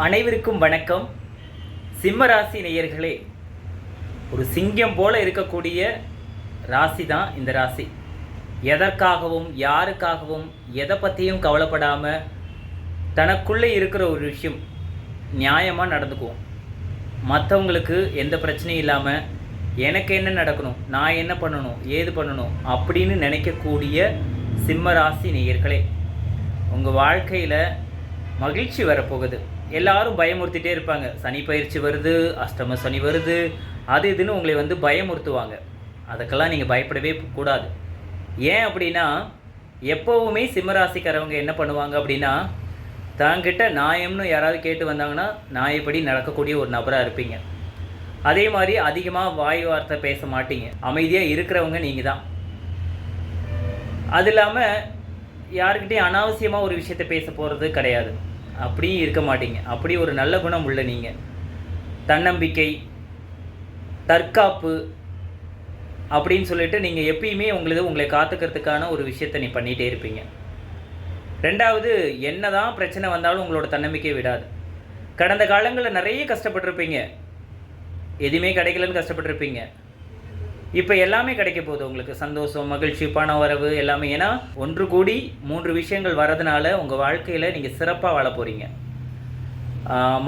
அனைவருக்கும் வணக்கம். சிம்மராசி நேயர்களே ஒரு சிங்கம் போல இருக்கக்கூடிய ராசி தான் இந்த ராசி. எதற்காகவும் யாருக்காகவும் எதை பற்றியும் கவலைப்படாமல் தனக்குள்ளே இருக்கிற ஒரு விஷயம் நியாயமாக நடந்துக்குவோம். மற்றவங்களுக்கு எந்த பிரச்சனையும் இல்லாமல் எனக்கு என்ன நடக்கணும் நான் என்ன பண்ணணும் ஏது பண்ணணும் அப்படின்னு நினைக்கக்கூடிய சிம்ம ராசி நேயர்களே உங்கள் வாழ்க்கையில் மகிழ்ச்சி வரப்போகுது. எல்லாரும் பயமுறுத்திட்டே இருப்பாங்க. சனி பயிற்சி வருது அஷ்டம சனி வருது அது இதுன்னு உங்களை வந்து பயமுறுத்துவாங்க. அதுக்கெல்லாம் நீங்கள் பயப்படவே கூடாது. ஏன் அப்படின்னா எப்போவுமே சிம்மராசிக்காரவங்க என்ன பண்ணுவாங்க அப்படின்னா தாங்கிட்ட நாயம்னு யாராவது கேட்டு வந்தாங்கன்னா நாயப்படி நடக்கக்கூடிய ஒரு நபராக இருப்பீங்க. அதே மாதிரி அதிகமாக வாய் வார்த்தை பேச மாட்டீங்க. அமைதியாக இருக்கிறவங்க நீங்கள் தான். அது இல்லாமல் யாருக்கிட்டையும் அனாவசியமாக ஒரு விஷயத்த பேச போகிறது கிடையாது. அப்படியும் இருக்க மாட்டீங்க. அப்படி ஒரு நல்ல குணம் உள்ள நீங்கள் தன்னம்பிக்கை தற்காப்பு அப்படின்னு சொல்லிட்டு நீங்கள் எப்பயுமே உங்களது உங்களை காத்துக்கிறதுக்கான ஒரு விஷயத்தை நீ பண்ணிகிட்டே இருப்பீங்க. ரெண்டாவது என்ன தான் பிரச்சனை வந்தாலும் உங்களோட தன்னம்பிக்கை விடாது. கடந்த காலங்களில் நிறைய கஷ்டப்பட்டிருப்பீங்க. எதுவுமே கிடைக்கலன்னு கஷ்டப்பட்டிருப்பீங்க. இப்போ எல்லாமே கிடைக்க போகுது உங்களுக்கு. சந்தோஷம் மகிழ்ச்சி பண வரவு எல்லாமே. ஏன்னா ஒன்று கூடி மூன்று விஷயங்கள் வரதுனால உங்கள் வாழ்க்கையில் நீங்கள் சிறப்பாக வாழ போகிறீங்க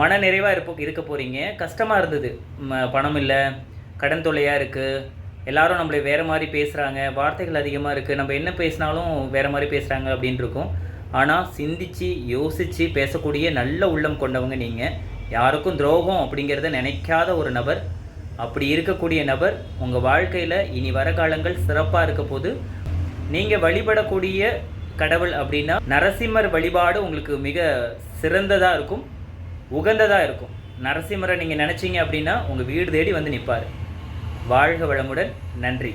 மன நிறைவாக இருப்போ இருக்க போகிறீங்க கஷ்டமாக இருந்தது. பணம் இல்லை கடன் தொல்லையாக இருக்குது எல்லாரும் நம்மளை வேறு மாதிரி பேசுகிறாங்க வார்த்தைகள் அதிகமாக இருக்குது நம்ம என்ன பேசினாலும் வேறு மாதிரி பேசுகிறாங்க அப்படின்னு இருக்கும். ஆனால் சிந்திச்சு யோசித்து பேசக்கூடிய நல்ல உள்ளம் கொண்டவங்க நீங்கள் யாருக்கும் துரோகம் அப்படிங்கிறத நினைக்காத ஒரு நபர் அப்படி இருக்கக்கூடிய நபர் உங்கள் வாழ்க்கையில் இனி வர காலங்கள் சிறப்பாக இருக்க போது நீங்கள் வழிபடக்கூடிய கடவுள் அப்படின்னா நரசிம்மர் வழிபாடு உங்களுக்கு மிக சிறந்ததாக இருக்கும் உகந்ததாக இருக்கும். நரசிம்மரை நீங்கள் நினச்சிங்க அப்படின்னா உங்கள் வீடு தேடி வந்து நிற்பார் வாழ்க வளமுடன். நன்றி.